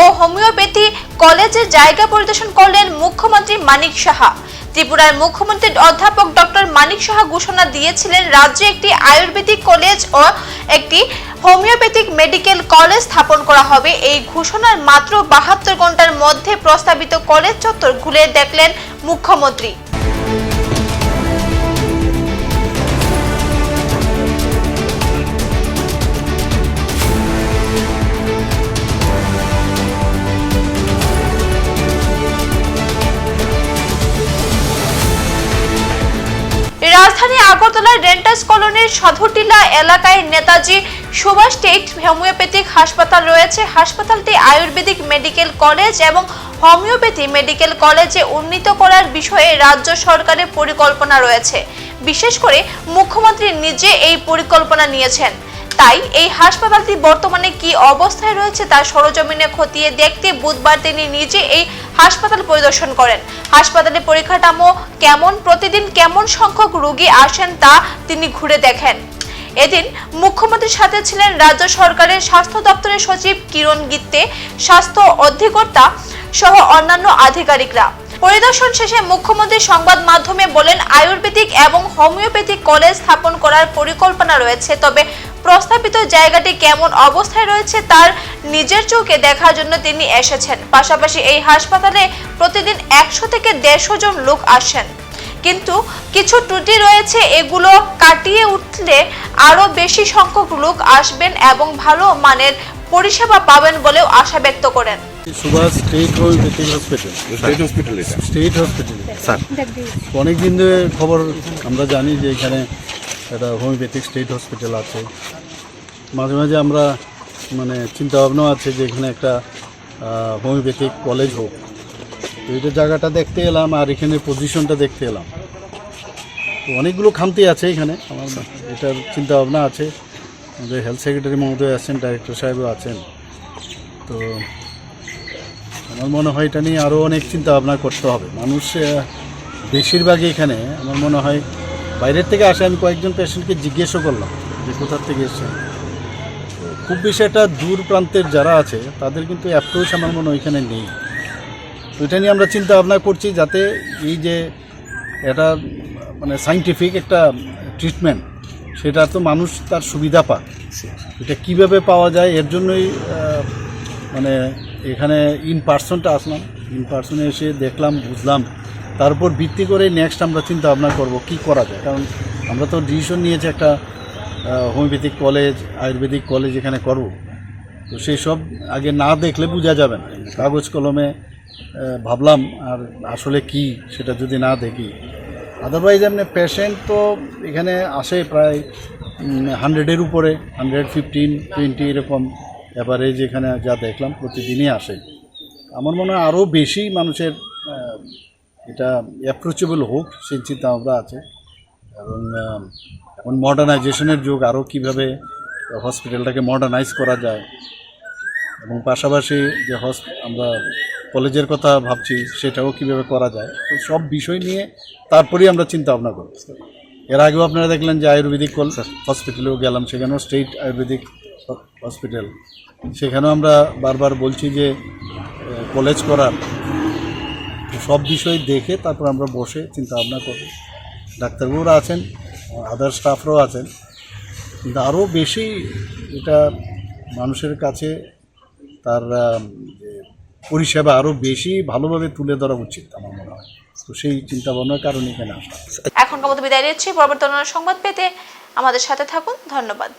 ও homeopathy কলেজের জায়গা পরিদর্শন করলেন মুখ্যমন্ত্রী মানিক সাহা। ত্রিপুরার মুখ্যমন্ত্রী অধ্যাপক ডক্টর মানিক সাহা ঘোষণা দিয়েছিলেন, রাজ্যে একটি আয়ুর্বেদিক কলেজ ও একটি হোমিওপ্যাথিক মেডিকেল কলেজ স্থাপন করা হবে। এই ঘোষণার মাত্র বাহাত্তর ঘণ্টার মধ্যে প্রস্তাবিত কলেজ চত্বর ঘুরে দেখলেন মুখ্যমন্ত্রী। আগরতলার রেন্টাস কলোনির সাধুটিলা এলাকায় নেতাজি সুভাষ স্টেট হোমিওপ্যাথিক হাসপাতাল রয়েছে। হাসপাতালটি আয়ুর্বেদিক মেডিকেল কলেজ এবং হোমিওপ্যাথি মেডিকেল কলেজে উন্নীত করার বিষয়ে রাজ্য সরকারের পরিকল্পনা রয়েছে। বিশেষ করে মুখ্যমন্ত্রী নিজে এই পরিকল্পনা নিয়েছেন। তাই এই হাসপাতালটি বর্তমানে কি অবস্থায় রয়েছে তা সরজমিনে খতিয়ে দেখতে বুধবার তিনি নিজে এই হাসপাতাল পরিদর্শন করেন। হাসপাতালে পরিকাঠামো কেমন, প্রতিদিন কেমন সংখ্যক রোগী আসেন তা তিনি ঘুরে দেখেন। এদিন মুখ্যমন্ত্রীর সাথে ছিলেন রাজ্য সরকারের স্বাস্থ্য দপ্তরের সচিব কিরণ গিত্তে, স্বাস্থ্য অধিকর্তা সহ অন্যান্য আধিকারিকরা। পরিদর্শন শেষে মুখ্যমন্ত্রী সংবাদ মাধ্যমে বলেন, আয়ুর্বেদিক এবং হোমিওপ্যাথিক কলেজ স্থাপন করার পরিকল্পনা রয়েছে, তবে প্রস্তাবিত জায়গাটি কেমন অবস্থায় রয়েছে তার নিজের চোখে দেখার জন্য তিনি এসেছেন। পাশাপাশি এই হাসপাতালে প্রতিদিন একশো থেকে দেড়শো জন লোক আসেন। কিন্তু কিছু ত্রুটি রয়েছে এগুলো কাটিয়ে উঠলে আরও বেশি সংখ্যক লোক আসবেন এবং ভালো মানের পরিষেবা পাবেন বলেও আশা ব্যক্ত করেন। Subhash state hospital state hospital state hospital sir. অনেক দিন ধরে খবর আমরা জানি যে এখানে একটা হোমিওপ্যাথিক স্টেট হসপিটাল আছে। মাঝে মাঝে আমরা মানে চিন্তা ভাবনাও আছে যে এখানে একটা হোমিওপ্যাথিক কলেজ হোক। তো এটা জায়গাটা দেখতে এলাম আর এখানে পজিশনটা দেখতে এলাম। তো অনেকগুলো খামতি আছে এখানে। আমার এটার চিন্তাভাবনা আছে। আমাদের হেলথ সেক্রেটারি মহোদয় আছেন ডাইরেক্টর সাহেবও আছেন। তো আমার মনে হয় এটা নিয়ে আরও অনেক চিন্তা ভাবনা করতে হবে। মানুষ বেশিরভাগই এখানে, আমার মনে হয় বাইরের থেকে আসে, আমি কয়েকজন পেশেন্টকে জিজ্ঞেসও করলাম যে কোথার থেকে এসছেন। তো খুব বেশি একটা দূর প্রান্তের যারা আছে, তাদের কিন্তু অ্যাপ্রোচ আমার মনে এখানে নেই। তো এটা নিয়ে আমরা চিন্তা ভাবনা করছি যাতে এই যে এটা মানে সাইন্টিফিক একটা ট্রিটমেন্ট সেটা তো মানুষ তার সুবিধা পায় এটা কীভাবে পাওয়া যায়, এর জন্যই মানে এখানে ইন পার্সনটা আসলাম। ইন পার্সনে এসে দেখলাম, বুঝলাম তারপর ভিত্তি করে নেক্সট আমরা চিন্তা ভাবনা করব কি করা যায়। কারণ আমরা তো ডিসিশন নিয়েছি একটা হোমিওপ্যাথিক কলেজ আয়ুর্বেদিক কলেজ এখানে করব। তো সেই সব আগে না দেখলে বোঝা যাবে না। কাগজ কলমে ভাবলাম আর আসলে কি সেটা যদি না দেখি। আদারওয়াইজ এমনি পেশেন্ট তো এখানে আসে প্রায় হান্ড্রেডের উপরে হান্ড্রেড ফিফটিন টোয়েন্টি এরকম অ্যাভারেজ এখানে যা দেখলাম প্রতিদিনই আসে। আমার মনে হয় আরও বেশি মানুষের এটা অ্যাপ্রোচেবল হোক সেই চিন্তা ভাবনা আছে। এবং এখন মডার্নাইজেশনের যুগ আরও কীভাবে হসপিটালটাকে মডার্নাইজ করা যায়। এবং পাশাপাশি যে হস আমরা কলেজের কথা ভাবছি সেটাও কীভাবে করা যায়। তো সব বিষয় নিয়ে তারপরেই আমরা চিন্তা ভাবনা করব এর আগেও আপনারা দেখলেন যে আয়ুর্বেদিক কল হসপিটালেও গেলাম সেখানেও স্টেট আয়ুর্বেদিক হসপিটাল সেখানেও আমরা বারবার বলছি যে কলেজ করার সব বিষয় দেখে তারপর আমরা বসে চিন্তা ভাবনা করি। ডাক্তারবাবুরা আছেন আদার স্টাফরাও আছেন। কিন্তু আরও বেশি এটা মানুষের কাছে তার পরিষেবা আরও বেশি ভালোভাবে তুলে ধরা উচিত আমার মনে হয়। তো সেই চিন্তা ভাবনার কারণে এখানে আসা এখনকার মতো বিদায় নিচ্ছি। পরবর্তী সংবাদ পেতে আমাদের সাথে থাকুন। ধন্যবাদ।